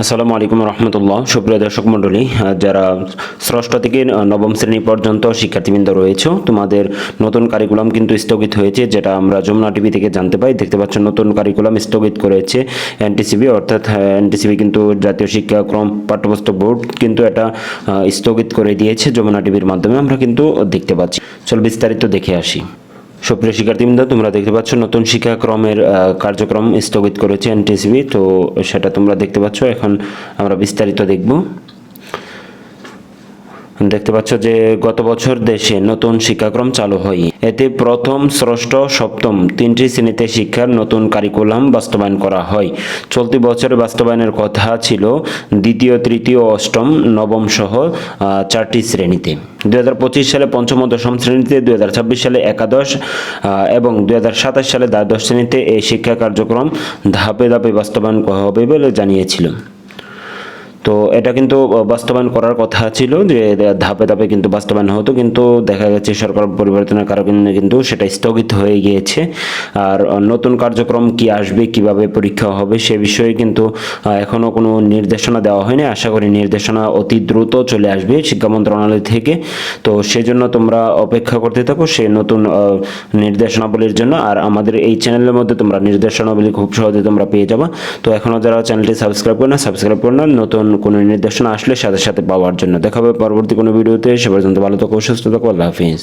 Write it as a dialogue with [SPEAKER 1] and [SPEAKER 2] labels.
[SPEAKER 1] আসসালামু আলাইকুম রহমতুল্লাহ। সুপ্রিয় দর্শক মণ্ডলী যারা ষষ্ঠ থেকে নবম শ্রেণি পর্যন্ত শিক্ষার্থীবৃন্দ রয়েছে, তোমাদের নতুন কারিকুলাম কিন্তু স্থগিত হয়েছে, যেটা আমরা যমুনা টিভি থেকে জানতে পাই। দেখতে পাচ্ছ, নতুন কারিকুলাম স্থগিত করেছে এনটিসিবি অর্থাৎ এনটিসিবি কিন্তু জাতীয় শিক্ষাক্রম পাঠ্যপুস্তক বোর্ড কিন্তু এটা স্থগিত করে দিয়েছে যমুনা টিভির মাধ্যমে। আমরা কিন্তু দেখতে পাচ্ছি। চল বিস্তারিত দেখে আসি। সুপ্রিয় শিক্ষার্থীবৃন্দ, তোমরা দেখতে পাচ্ছ নতুন শিক্ষাক্রমের কার্যক্রম স্থগিত করেছে এনটিসিবি তো সেটা তোমরা দেখতে পাচ্ছ। এখন আমরা বিস্তারিত দেখব। দেখতে পাচ্ছ যে গত বছর দেশে নতুন শিক্ষাক্রম চালু হয়। এতে প্রথম, ষষ্ঠ, সপ্তম তিনটি শ্রেণীতে শিক্ষার নতুন কারিকুলাম বাস্তবায়ন করা হয়। চলতি বছরে বাস্তবায়নের কথা ছিল দ্বিতীয়, তৃতীয়, অষ্টম, নবম সহ চারটি শ্রেণীতে। দুই হাজার পঁচিশ সালে পঞ্চম, দশম শ্রেণীতে, দুই হাজার ছাব্বিশ সালে একাদশ এবং দুই হাজার সাতাশ সালে দ্বাদশ শ্রেণীতে এই শিক্ষা কার্যক্রম ধাপে ধাপে বাস্তবায়ন হবে বলে জানিয়েছিল। তো এটা কিন্তু বাস্তবায়ন করার কথা ছিল যে ধাপে ধাপে কিন্তু বাস্তবায়ন হতো, কিন্তু দেখা গেছে সরকার পরিবর্তনের কারণে কিন্তু সেটা স্থগিত হয়ে গিয়েছে। আর নতুন কার্যক্রম কি আসবে, কীভাবে পরীক্ষা হবে, সে বিষয়ে কিন্তু এখনও কোনো নির্দেশনা দেওয়া হয়নি। আশা করি নির্দেশনা অতি দ্রুত চলে আসবে শিক্ষা মন্ত্রণালয় থেকে। তো সেজন্য তোমরা অপেক্ষা করতে থাকো সে নতুন নির্দেশনাবলীর জন্য। আর আমাদের এই চ্যানেলের মধ্যে তোমরা নির্দেশনাবলী খুব সহজে তোমরা পেয়ে যাবা। তো এখনও যারা চ্যানেলটি সাবস্ক্রাইব করে না, সাবস্ক্রাইব করে না নতুন কোনো নির্দেশনা আসলে সাথে সাথে পাওয়ার জন্য। দেখাবে পরবর্তী কোনো ভিডিওতে। সে পর্যন্ত ভালো থাকো, সুস্থ থাকো, আল্লাহ হাফিজ।